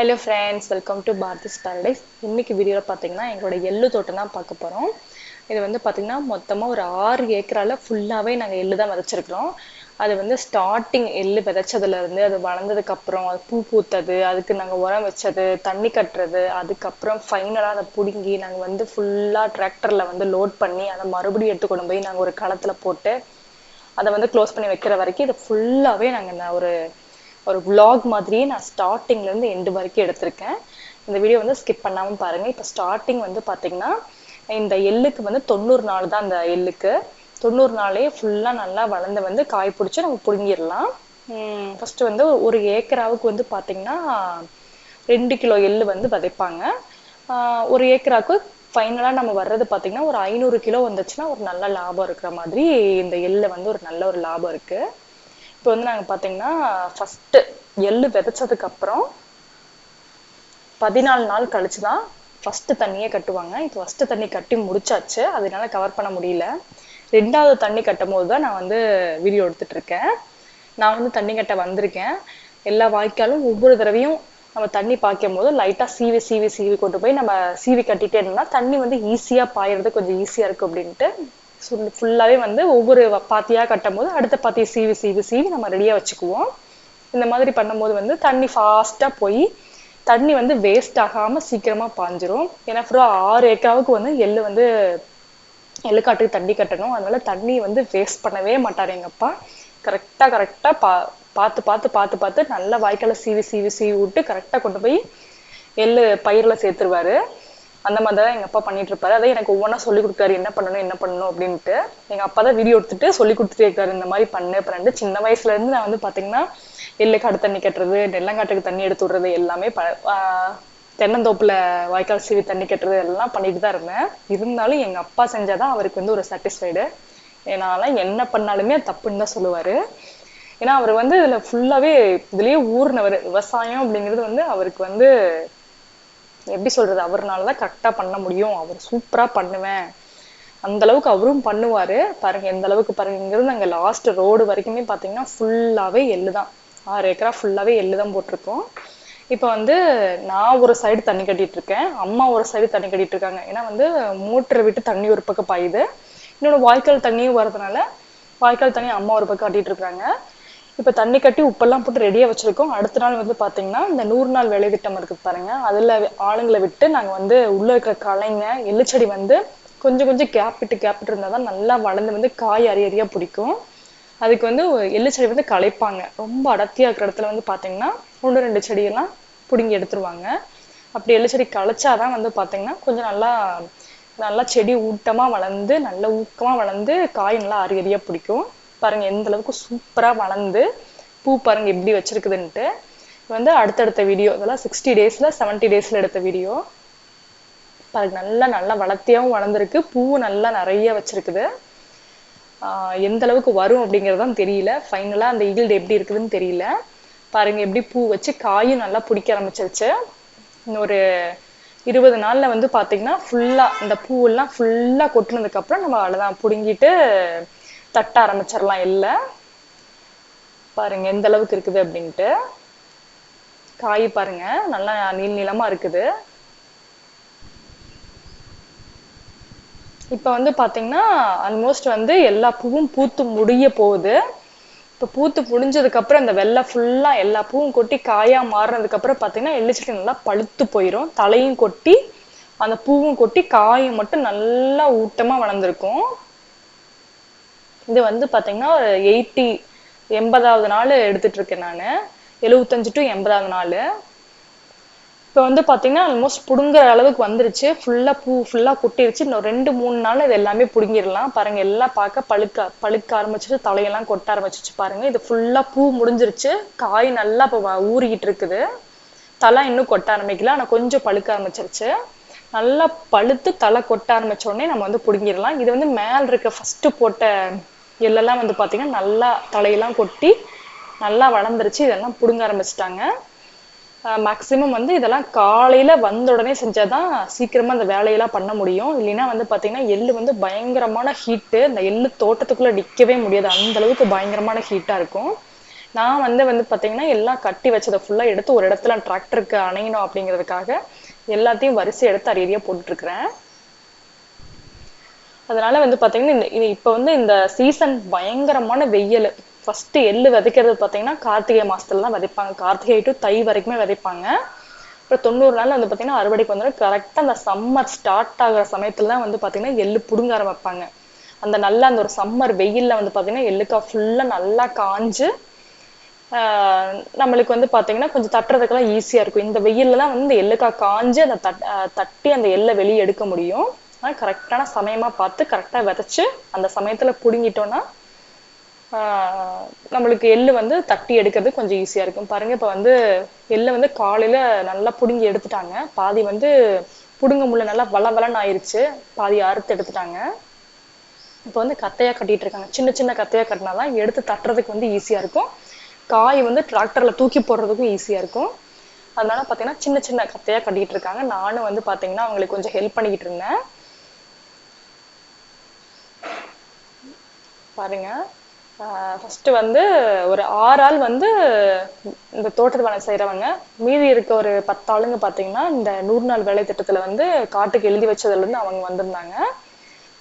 Hello friends welcome to Bharathi's Paradise இன்னைக்கு வீடியோவில் பார்த்தீங்கன்னா எங்களோட எள்ளு தோட்டம் தான் பார்க்க போகிறோம் இது வந்து பார்த்தீங்கன்னா மொத்தமாக ஒரு ஆறு ஏக்கரால் ஃபுல்லாகவே நாங்கள் எள்ளு தான் விதைச்சிருக்கிறோம். அது வந்து ஸ்டார்டிங் எள்ளு விதைச்சதுலேருந்து அது வளர்ந்ததுக்கப்புறம் அது பூ பூத்தது அதுக்கு நாங்கள் உரம் வச்சது தண்ணி கட்டுறது அதுக்கப்புறம் ஃபைனலாக அதை பிடுங்கி நாங்கள் வந்து ஃபுல்லாக டிராக்டரில் வந்து லோட் பண்ணி அதை மறுபடியும் எடுத்து கொண்டு போய் நாங்கள் ஒரு களத்தில் போட்டு அதை வந்து க்ளோஸ் பண்ணி வைக்கிற வரைக்கும் இதை ஃபுல்லாகவே நாங்கள் ஒரு ஒரு ப்ளாக் மாதிரியே நான் ஸ்டார்டிங்லேருந்து எண்டு வரைக்கும் எடுத்திருக்கேன். இந்த வீடியோ வந்து ஸ்கிப் பண்ணாமல் பாருங்கள் இப்போ ஸ்டார்டிங் வந்து பார்த்தீங்கன்னா இந்த எள்ளுக்கு வந்து தொண்ணூறு நாள் தான் அந்த எள்ளுக்கு. தொண்ணூறு நாளே ஃபுல்லாக நல்லா வளர்ந்து வந்து காய் பிடிச்சி நம்ம பிடுங்கிடலாம். ஃபர்ஸ்ட் வந்து ஒரு ஏக்கராவுக்கு வந்து பார்த்திங்கன்னா ரெண்டு கிலோ எள்ளு வந்து விதைப்பாங்க. ஒரு ஏக்கராவுக்கு ஃபைனலாக நம்ம வர்றது பார்த்தீங்கன்னா ஒரு ஐநூறு கிலோ வந்துச்சுன்னா ஒரு நல்ல லாபம் இருக்கிற மாதிரி இந்த எள்ளு வந்து ஒரு நல்ல ஒரு லாபம் இருக்குது இப்போ வந்து நாங்கள் பார்த்தீங்கன்னா ஃபஸ்ட்டு எள்ளு விதைச்சதுக்கு அப்புறம் பதினாலு நாள் கழிச்சு தான் ஃபஸ்ட்டு தண்ணியே கட்டுவாங்க. இப்போ ஃபஸ்ட்டு தண்ணி கட்டி முடிச்சாச்சு. அதனால கவர் பண்ண முடியல. ரெண்டாவது தண்ணி கட்டும் போது தான் நான் வந்து வீடியோ எடுத்துட்டு இருக்கேன் நான் வந்து தண்ணி கட்ட வந்திருக்கேன். எல்லா வாய்க்காலும் ஒவ்வொரு தடவையும் நம்ம தண்ணி பாய்க்கும் போது லைட்டாக சீவி சீவி சீவி கொண்டு போய் நம்ம சீவி கட்டிட்டே இருந்தோம்னா தண்ணி வந்து ஈஸியாக பாயறது கொஞ்சம் ஈஸியாக இருக்கும் அப்படின்ட்டு ஃபுல்லாகவே வந்து ஒவ்வொரு பாத்தியாக கட்டும் போது அடுத்த பாத்தியை சீவி சீவி சீவி நம்ம ரெடியாக வச்சுக்குவோம். இந்த மாதிரி பண்ணும்போது வந்து தண்ணி ஃபாஸ்ட்டாக போய் தண்ணி வந்து வேஸ்ட் ஆகாமல் சீக்கிரமாக பாஞ்சிரும். ஏன்னா ஃபுல்லா ஆறு ஏக்கராவுக்கு வந்து எள்ளு வந்து எள்ளுக்காட்டுக்கு தண்ணி கட்டணும். அதனால தண்ணி வந்து வேஸ்ட் பண்ணவே மாட்டார் எங்கள் அப்பா. கரெக்டாக கரெக்டாக பா பார்த்து பார்த்து பார்த்து பார்த்து நல்லா வாய்க்கால சீவி சீவி சீவி விட்டு கரெக்டாக கொண்டு போய் எள்ளு பயிரில் சேர்த்துருவாரு. அந்த மாதிரி தான் எங்கள் அப்பா பண்ணிட்டு இருப்பாரு. அதை எனக்கு ஒவ்வொன்றா சொல்லி கொடுத்தாரு என்ன பண்ணணும் என்ன பண்ணணும் அப்படின்ட்டு. எங்கள் அப்பா தான் வீடியோ எடுத்துட்டு சொல்லி கொடுத்துட்டே இருக்காரு இந்த மாதிரி பண்ணு பண்ணு சின்ன வயசுல இருந்து நான் வந்து பாத்தீங்கன்னா காடு தண்ணி கட்டுறது நெல்லங்காட்டுக்கு தண்ணி எடுத்து விடுறது எல்லாமே ப தென்னந்தோப்புல வாய்க்கால் சீவி தண்ணி கட்டுறது எல்லாம் பண்ணிட்டு தான் இருந்தேன். இருந்தாலும் எங்கள் அப்பா செஞ்சாதான் அவருக்கு வந்து ஒரு சாட்டிஸ்ஃபைடு என்னால என்ன பண்ணாலுமே தப்புன்னு தான் சொல்லுவாரு. ஏன்னா அவர் வந்து இதுல ஃபுல்லாவே இதுலயே ஊர்னவர். விவசாயம் அப்படிங்கிறது வந்து அவருக்கு வந்து எப்படி சொல்றது அவர்னால தான் கரெக்டா பண்ண முடியும். அவர் சூப்பரா பண்ணுவேன். அந்த அளவுக்கு அவரும் பண்ணுவாரு. பாருங்க எந்த அளவுக்கு பாருங்க இங்கிருந்து அங்க லாஸ்ட் ரோடு வரைக்குமே பாத்தீங்கன்னா ஃபுல்லாவே எள்ளு தான். ஆறு ஏக்கரா ஃபுல்லாவே எள்ளு தான் போட்டிருக்கோம். இப்போ வந்து நான் ஒரு சைடு தண்ணி கட்டிட்டு இருக்கேன். அம்மா ஒரு சைடு தண்ணி கட்டிட்டு இருக்காங்க. ஏன்னா வந்து மோட்டரை விட்டு தண்ணி ஒரு பக்கம் பாயுது. இன்னொன்று வாய்க்கால் தண்ணியும் வரதுனால வாய்க்கால் தண்ணி அம்மா ஒரு பக்கம் கட்டிட்டு இருக்காங்க. இப்போ தண்ணி கட்டி உப்பெல்லாம் போட்டு ரெடியாக வச்சிருக்கோம். அடுத்த நாள் வந்து பார்த்தீங்கன்னா இந்த நூறு நாள் வேலை திட்டம் பாருங்கள் அதில் ஆளுங்களை விட்டு நாங்கள் வந்து உள்ளே இருக்கிற களைங்க எள்ளுச்செடி வந்து கொஞ்சம் கொஞ்சம் கேப் விட்டு கேப் விட்டு இருந்தாதான் நல்லா வளர்ந்து வந்து காய் அரி அரியாக பிடிக்கும். அதுக்கு வந்து எள்ளு செடி வந்து களைப்பாங்க. ரொம்ப அடர்த்தியாக இருக்கிற இடத்துல வந்து பார்த்தீங்கன்னா ஒன்று ரெண்டு செடியெல்லாம் பிடுங்கி எடுத்துருவாங்க. அப்படி எள்ளு செடி களைச்சாதான் வந்து பார்த்தீங்கன்னா கொஞ்சம் நல்லா நல்லா செடி ஊட்டமாக வளர்ந்து நல்ல ஊக்கமாக வளர்ந்து காய் நல்லா அரி அரியா பிடிக்கும். பாருங்க எந்த அளவுக்கு சூப்பரா வளர்ந்து பூ பாருங்க எப்படி வச்சிருக்குதுன்ட்டு. வந்து அடுத்தடுத்த வீடியோ இதெல்லாம் சிக்ஸ்டி டேஸ்ல செவன்டி டேஸ்ல எடுத்த வீடியோ பாருங்க நல்லா நல்லா வளர்த்தியாவும் வளர்ந்துருக்கு. பூவும் நல்லா நிறைய வச்சிருக்குது. எந்த அளவுக்கு வரும் அப்படிங்கிறது தான் தெரியல. ஃபைனலா அந்த ஈல்டு எப்படி இருக்குதுன்னு தெரியல. பாருங்க எப்படி பூ வச்சு காயும் நல்லா பிடிக்க ஆரம்பிச்சிருச்சு. இன்னொரு இருபது நாள்ல வந்து பாத்தீங்கன்னா ஃபுல்லா இந்த பூவெல்லாம் ஃபுல்லா கொட்டுனதுக்கு அப்புறம் நம்ம அவ்வளவுதான். புடுங்கிட்டு தட்ட ஆரம்பிச்சிடலாம் இல்லை. பாருங்க எந்த அளவுக்கு இருக்குது அப்படின்ட்டு. காய் பாருங்க நல்லா நீள் நீளமா இருக்குது. இப்ப வந்து பாத்தீங்கன்னா ஆல்மோஸ்ட் வந்து எல்லா பூவும் பூத்து முடிய போகுது. இப்ப பூத்து முடிஞ்சதுக்கு அப்புறம் இந்த வெள்ளை ஃபுல்லா எல்லா பூவும் கொட்டி காயா மாறினதுக்கு அப்புறம் பாத்தீங்கன்னா எள்ளுச்செடி நல்லா பழுத்து போயிடும் தலையும் கொட்டி அந்த பூவும் கொட்டி காயும் மட்டும் நல்லா ஊட்டமா வளர்ந்துருக்கும். இது வந்து பாத்தீங்கன்னா ஒரு எயிட்டி எண்பதாவது நாள் எடுத்துட்டு இருக்கேன் நான். எழுவத்தஞ்சு டு எண்பதாவது நாள். இப்போ வந்து பார்த்தீங்கன்னா ஆல்மோஸ்ட் புடுங்குற அளவுக்கு வந்துருச்சு. ஃபுல்லாக பூ ஃபுல்லாக கொட்டிருச்சு. இன்னும் ரெண்டு மூணு நாள் இது எல்லாமே பிடுங்கிடலாம். பாருங்க எல்லாம் பார்க்க பழுக்க பழுக்க ஆரம்பிச்சிட்டு தலையெல்லாம் கொட்ட ஆரம்பிச்சிச்சு பாருங்க. இது ஃபுல்லாக பூ முடிஞ்சிருச்சு. காய் நல்லா இப்போ ஊறிக்கிட்டு இருக்குது தலை இன்னும் கொட்ட ஆரம்பிக்கல. ஆனால் கொஞ்சம் பழுக்க ஆரம்பிச்சிருச்சு. நல்லா பழுத்து தலை கொட்ட ஆரம்பிச்ச உடனே நம்ம வந்து பிடுங்கிடலாம். இது வந்து மேல இருக்க ஃபர்ஸ்ட் போட்ட எள்ளெல்லாம் வந்து பார்த்தீங்கன்னா நல்லா தலையெல்லாம் கொட்டி நல்லா வளர்ந்துருச்சு. இதெல்லாம் பிடுங்க ஆரம்பிச்சிட்டாங்க. மேக்ஸிமம் வந்து இதெல்லாம் காலையில் வந்த உடனே செஞ்சாதான் சீக்கிரமாக அந்த வேலையெல்லாம் பண்ண முடியும். இல்லைன்னா வந்து பார்த்தீங்கன்னா எள்ளு வந்து பயங்கரமான ஹீட்டு இந்த எள்ளு தோட்டத்துக்குள்ளே நிற்கவே முடியாது. அந்த அளவுக்கு பயங்கரமான ஹீட்டாக இருக்கும். நான் வந்து வந்து பார்த்தீங்கன்னா எல்லாம் கட்டி வச்சதை ஃபுல்லாக எடுத்து ஒரு இடத்துல டிராக்டருக்கு அணையணும் அப்படிங்கிறதுக்காக எல்லாத்தையும் வரிசை எடுத்து அரியறியா போட்டுட்ருக்குறேன் அதனால வந்து பாத்தீங்கன்னா இந்த இது இப்ப வந்து இந்த சீசன் பயங்கரமான வெயில். ஃபர்ஸ்ட் எள்ளு விதைக்கிறது பாத்தீங்கன்னா கார்த்திகை மாசத்துல தான் விதைப்பாங்க. கார்த்திகை டு தை வரைக்குமே விதைப்பாங்க. அப்புறம் தொண்ணூறு நாள் வந்து பாத்தீங்கன்னா அறுவடைக்கு வந்துடும் கரெக்டா அந்த சம்மர் ஸ்டார்ட் ஆகுற சமயத்துல தான் வந்து பாத்தீங்கன்னா எள்ளு புடுங்க ஆரம்பிப்பாங்க. அந்த நல்ல அந்த ஒரு சம்மர் வெயில்ல வந்து பாத்தீங்கன்னா எள்ளுக்காய் ஃபுல்லா நல்லா காஞ்சு நம்மளுக்கு வந்து பாத்தீங்கன்னா கொஞ்சம் தட்டுறதுக்கெல்லாம் ஈஸியா இருக்கும். இந்த வெயில்ல தான் வந்து எள்ளுக்காய் காஞ்சு அந்த தட் தட்டி அந்த எள்ளை வெளியே எடுக்க முடியும். ஆனால் கரெக்டான சமயமா பார்த்து கரெக்டாக விதைச்சு அந்த சமயத்தில் பிடுங்கிட்டோன்னா நம்மளுக்கு எள்ளு வந்து தட்டி எடுக்கிறது கொஞ்சம் ஈஸியாக இருக்கும். பாருங்க இப்போ வந்து எள்ளை வந்து காலையில் நல்லா பிடுங்கி எடுத்துட்டாங்க. பாதி வந்து பிடுங்க முள்ள நல்லா வள வளன்னு பாதி அறுத்து எடுத்துட்டாங்க. இப்போ வந்து கத்தையாக கட்டிட்டு இருக்காங்க. சின்ன சின்ன கத்தையா கட்டினாதான் எடுத்து தட்டுறதுக்கு வந்து ஈஸியாக இருக்கும். காய் வந்து டிராக்டரில் தூக்கி போடுறதுக்கும் ஈஸியாக இருக்கும். அதனால பார்த்தீங்கன்னா சின்ன சின்ன கத்தையாக கட்டிகிட்டு இருக்காங்க. நானும் வந்து பார்த்தீங்கன்னா அவங்களுக்கு கொஞ்சம் ஹெல்ப் பண்ணிக்கிட்டு இருந்தேன். பாருங்க. ஃபர்ஸ்ட் வந்து ஒரு ஆறு ஆள் வந்து இந்த தோட்டத்து வேலை செய்யறவங்க மீதி இருக்க ஒரு பத்து ஆளுங்க பாத்தீங்கன்னா இந்த நூறு நாள் வேலை திட்டத்துல வந்து காட்டுக்கு எழுதி வச்சதுல இருந்து அவங்க வந்திருந்தாங்க.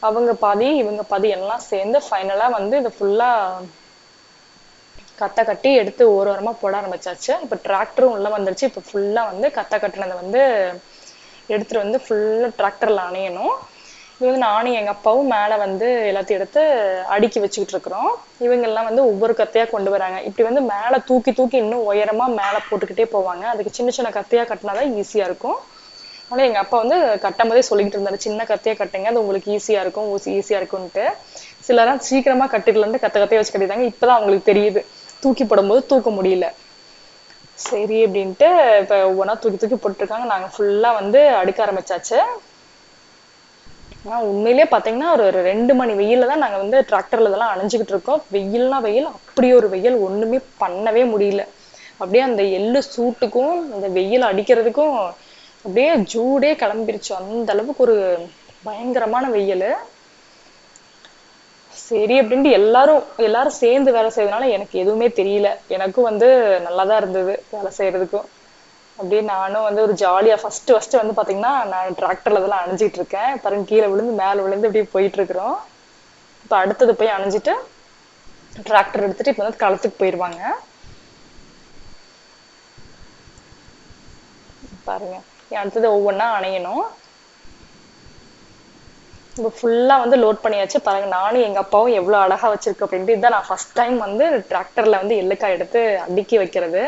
அவங்க பாதி இவங்க பாதி எல்லாம் சேர்ந்து ஃபைனலா வந்து இது ஃபுல்லா கத்தை கட்டி எடுத்து ஒரு வாரமா போட ஆரம்பிச்சாச்சு. இப்ப டிராக்டரும் உள்ள வந்துருச்சு. இப்ப ஃபுல்லா வந்து கத்தை கட்டினதை வந்து எடுத்துட்டு வந்து ஃபுல்லா டிராக்டர்ல அணையணும். இது வந்து நானும் எங்க அப்பாவும் மேல வந்து எல்லாத்தையும் எடுத்து அடுக்கி வச்சுக்கிட்டு இருக்கிறோம். இவங்க எல்லாம் வந்து ஒவ்வொரு கத்தையா கொண்டு வராங்க. இப்படி வந்து மேல தூக்கி தூக்கி இன்னும் உயரமா மேல போட்டுக்கிட்டே போவாங்க. அதுக்கு சின்ன சின்ன கத்தையா கட்டினாதான் ஈஸியா இருக்கும். ஆனா எங்க அப்பா வந்து கட்டும் போதே சொல்லிக்கிட்டு இருந்தாரு சின்ன கத்தையா கட்டுங்க அது உங்களுக்கு ஈஸியா இருக்கும் ஈஸியா இருக்கும்ட்டு சிலரெல்லாம் சீக்கிரமா சீக்கிரமாக இருந்து கத்த கத்தையா வச்சு கட்டிட்டாங்க. இப்பதான் அவங்களுக்கு தெரியுது. தூக்கி போடும்போது தூக்க முடியல. சரி அப்படின்ட்டு இப்ப ஒவ்வொன்றா தூக்கி தூக்கி போட்டுருக்காங்க நாங்க ஃபுல்லா வந்து அடுக்க ஆரம்பிச்சாச்சு. ஆனா உண்மையிலேயே பாத்தீங்கன்னா ஒரு ரெண்டு மணி வெயில்ல தான் நாங்க வந்து டிராக்டர்ல இதெல்லாம் அணைஞ்சுக்கிட்டு இருக்கோம். வெயில்னா வெயில் அப்படி ஒரு வெயில் ஒண்ணுமே பண்ணவே முடியல. அப்படியே அந்த எள்ளு சூட்டுக்கும் அந்த வெயில் அடிக்கிறதுக்கும் அப்படியே ஜூடே கிளம்பிருச்சு. அந்த அளவுக்கு ஒரு பயங்கரமான வெயில். சரி அப்படின்ட்டு எல்லாரும் எல்லாரும் சேர்ந்து வேலை செய்யறதுனால எனக்கு எதுவுமே தெரியல. எனக்கும் வந்து நல்லாதான் இருந்தது வேலை செய்யறதுக்கும். அப்படியே நானும் வந்து ஒரு ஜாலியா ஃபர்ஸ்ட் ஃபர்ஸ்ட் வந்து பாத்தீங்கன்னா நான் டிராக்டர்ல இதெல்லாம் அணிஞ்சிட்டு இருக்கேன். பாருங்க கீழே விழுந்து மேல விழுந்து இப்படியே போயிட்டு இருக்கிறோம். இப்ப அடுத்தது போய் அணைஞ்சிட்டு டிராக்டர் எடுத்துட்டு இப்ப வந்து களத்துக்கு போயிருவாங்க. பாருங்க அடுத்தது ஒவ்வொன்றா அணையணும். இப்போ ஃபுல்லா வந்து லோட் பண்ணியாச்சு. பாருங்க நானும் எங்க அப்பாவும் எவ்வளவு அழகா வச்சிருக்கு அப்படின்ட்டு இதுதான் நான் ஃபர்ஸ்ட் டைம் வந்து டிராக்டர்ல வந்து எள்ளுக்காய் எடுத்து அடுக்கி வைக்கிறது.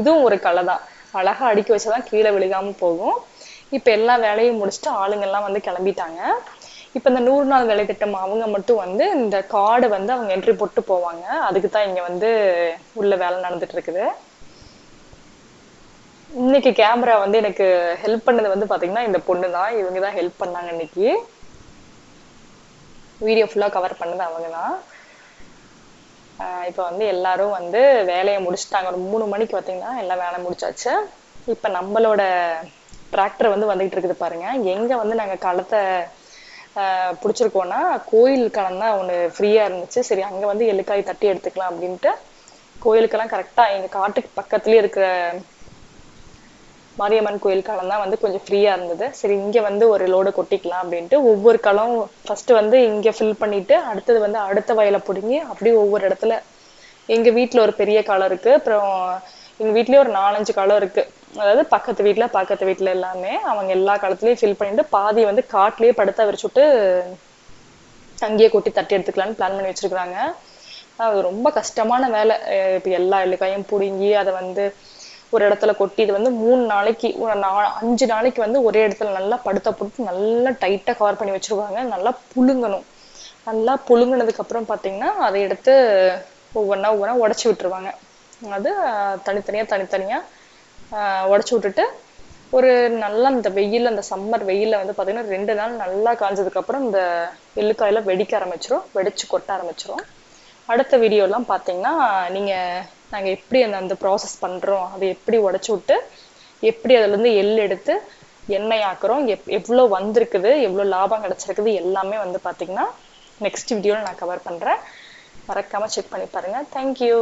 இதுவும் ஒரு கலை தான் அழகா அடுக்கி வச்சாதான் கீழே விழுகாம போகும். இப்ப எல்லா வேலையும் முடிச்சுட்டு ஆளுங்க எல்லாம் வந்து கிளம்பிட்டாங்க. இப்ப இந்த நூறு நாள் வேலை திட்டம் அவங்க மட்டும் வந்து இந்த கார்டு வந்து அவங்க என்ட்ரி போட்டு போவாங்க. அதுக்கு தான் இங்க வந்து உள்ள வேலை நடந்துட்டு இருக்குது. இன்னைக்கு கேமரா வந்து எனக்கு ஹெல்ப் பண்ணது வந்து பாத்தீங்கன்னா இந்த பொண்ணு தான். இவங்க தான் ஹெல்ப் பண்ணாங்க இன்னைக்கு. வீடியோ ஃபுல்லா கவர் பண்ணது அவங்க தான். இப்போ வந்து எல்லாரும் வந்து வேலையை முடிச்சுட்டாங்க. ஒரு மூணு மணிக்கு பார்த்தீங்கன்னா எல்லாம் வேலை முடிச்சாச்சு. இப்போ நம்மளோட டிராக்டர் வந்து வந்துகிட்டு இருக்குது பாருங்க. எங்க வந்து நாங்க களத்தை பிடிச்சிருக்கோம்னா கோயில் களம் தான் ஒன்று ஃப்ரீயா இருந்துச்சு. சரி அங்க வந்து எள்ளுக்காய் தட்டி எடுத்துக்கலாம் அப்படின்ட்டு கோயிலுக்கெல்லாம் கரெக்டா எங்க காட்டுக்கு பக்கத்துலயே இருக்கிற மாரியம்மன் கோயில் களம் தான் வந்து கொஞ்சம் ஃப்ரீயா இருந்தது. சரி இங்க வந்து ஒரு லோடு கொட்டிக்கலாம் அப்படின்ட்டு ஒவ்வொரு களம் ஃபர்ஸ்ட் வந்து இங்க ஃபில் பண்ணிட்டு அடுத்தது வந்து அடுத்த வயலை பிடுங்கி அப்படியே ஒவ்வொரு இடத்துல எங்க வீட்டுல ஒரு பெரிய களம் இருக்கு. அப்புறம் எங்க வீட்லயே ஒரு நாலஞ்சு களம் இருக்கு. அதாவது பக்கத்து வீட்டுல பக்கத்து வீட்டுல எல்லாமே அவங்க எல்லா களத்துலயும் ஃபில் பண்ணிட்டு பாதி வந்து காட்டுலயே படுத்த விரிச்சுட்டு அங்கேயே கொட்டி தட்டி எடுத்துக்கலாம்னு பிளான் பண்ணி வச்சிருக்காங்க அது ரொம்ப கஷ்டமான வேலை. இப்ப எல்லா எள்ளுக்காயும் பிடுங்கி அதை வந்து ஒரு இடத்துல கொட்டி இது வந்து மூணு நாளைக்கு ஒரு நா அஞ்சு நாளைக்கு வந்து ஒரே இடத்துல நல்லா படுத்த போட்டு நல்லா டைட்டா கவர் பண்ணி வச்சிருவாங்க. நல்லா புழுங்கணும். நல்லா புழுங்கினதுக்கு அப்புறம் பாத்தீங்கன்னா அதை எடுத்து ஒவ்வொன்றா ஒவ்வொன்றா உடச்சி விட்டுருவாங்க. அது தனித்தனியா தனித்தனியா உடச்சி விட்டுட்டு ஒரு நல்லா அந்த வெயில் அந்த சம்மர் வெயிலில் வந்து பாத்தீங்கன்னா ரெண்டு நாள் நல்லா காஞ்சதுக்கு அப்புறம் இந்த எள்ளுக்காயெல்லாம் வெடிக்க ஆரம்பிச்சிரும். வெடிச்சு கொட்ட ஆரம்பிச்சிரும். அடுத்த வீடியோலாம் பார்த்தீங்கன்னா நீங்கள் நாங்கள் எப்படி அந்த அந்த ப்ராசஸ் பண்ணுறோம் அதை எப்படி உடச்சி விட்டு எப்படி அதுலேருந்து எள் எடுத்து எண்ணெய் ஆக்குறோம் எப் எவ்வளோ வந்திருக்குது எவ்வளோ லாபம் கிடச்சிருக்குது எல்லாமே வந்து பார்த்தீங்கன்னா நெக்ஸ்ட் வீடியோவில் நான் கவர் பண்ணுறேன் மறக்காமல் செக் பண்ணி பாருங்கள் தேங்க்யூ